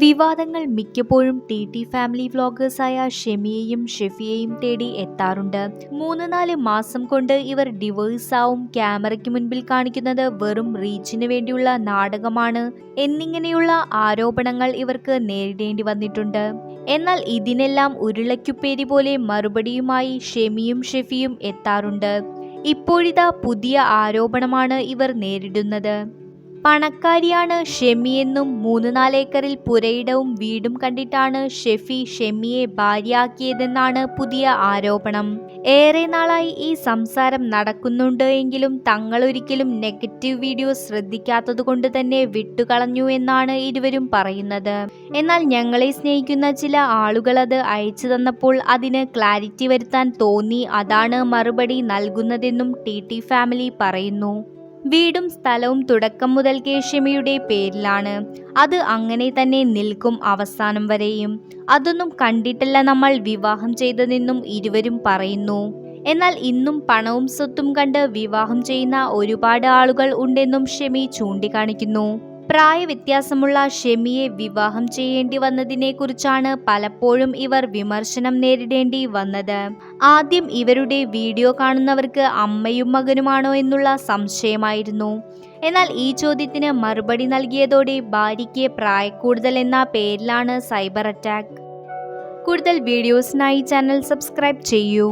വിവാദങ്ങൾ മിക്കപ്പോഴും T T family വ്ളോഗേഴ്സായ ഷെമിയെയും ഷെഫിയെയും തേടി എത്താറുണ്ട്. മൂന്ന് നാല് മാസം കൊണ്ട് ഇവർ ഡിവേഴ്സാവും ക്യാമറയ്ക്ക് മുൻപിൽ കാണിക്കുന്നത് വെറും റീച്ചിന് വേണ്ടിയുള്ള നാടകമാണ് എന്നിങ്ങനെയുള്ള ആരോപണങ്ങൾ ഇവർക്ക് നേരിടേണ്ടി വന്നിട്ടുണ്ട്. എന്നാൽ ഇതിനെല്ലാം ഉരുളയ്ക്കുപ്പേരി പോലെ മറുപടിയുമായി ഷെമിയും ഷെഫിയും എത്താറുണ്ട്. ഇപ്പോഴിതാ പുതിയ ആരോപണമാണ് ഇവർ നേരിടുന്നത്. പണക്കാരിയാണ് ഷെമിയെന്നും മൂന്ന് നാലേക്കറിൽ പുരയിടവും വീടും കണ്ടിട്ടാണ് ഷെഫി ഷെമിയെ ഭാര്യയാക്കിയതെന്നാണ് പുതിയ ആരോപണം. ഏറെ നാളായി ഈ സംസാരം നടക്കുന്നുണ്ട് എങ്കിലും തങ്ങളൊരിക്കലും നെഗറ്റീവ് വീഡിയോ ശ്രദ്ധിക്കാത്തത് കൊണ്ട് തന്നെ വിട്ടുകളഞ്ഞു എന്നാണ് ഇരുവരും പറയുന്നത്. എന്നാൽ ഞങ്ങളെ സ്നേഹിക്കുന്ന ചില ആളുകൾ അത് അയച്ചു തന്നപ്പോൾ അതിന് ക്ലാരിറ്റി വരുത്താൻ തോന്നി. അതാണ് മറുപടി നൽകുന്നതെന്നും ടി ടി ഫാമിലി പറയുന്നു. വീടും സ്ഥലവും തുടക്കം മുതൽ ഷെമിയുടെ പേരിലാണ്. അത് അങ്ങനെ തന്നെ നിൽക്കും അവസാനം വരെയും. അതൊന്നും കണ്ടിട്ടല്ല നമ്മൾ വിവാഹം ചെയ്തതെന്നും ഇരുവരും പറയുന്നു. എന്നാൽ ഇന്നും പണവും സ്വത്തും കണ്ട് വിവാഹം ചെയ്യുന്ന ഒരുപാട് ആളുകൾ ഉണ്ടെന്നും ഷെമി ചൂണ്ടിക്കാണിക്കുന്നു. പ്രായവ്യത്യാസമുള്ള ഷെമിയെ വിവാഹം ചെയ്യേണ്ടി വന്നതിനെക്കുറിച്ചാണ് പലപ്പോഴും ഇവർ വിമർശനം നേരിടേണ്ടി വന്നത്. ആദ്യം ഇവരുടെ വീഡിയോ കാണുന്നവർക്ക് അമ്മയും മകനുമാണോ എന്നുള്ള സംശയമായിരുന്നു. എന്നാൽ ഈ ചോദ്യത്തിന് മറുപടി നൽകിയതോടെ ഭാര്യയ്ക്ക് പ്രായക്കൂടുതൽ എന്ന പേരിലാണ് സൈബർ അറ്റാക്ക്. കൂടുതൽ വീഡിയോസിനായി ചാനൽ സബ്സ്ക്രൈബ് ചെയ്യൂ.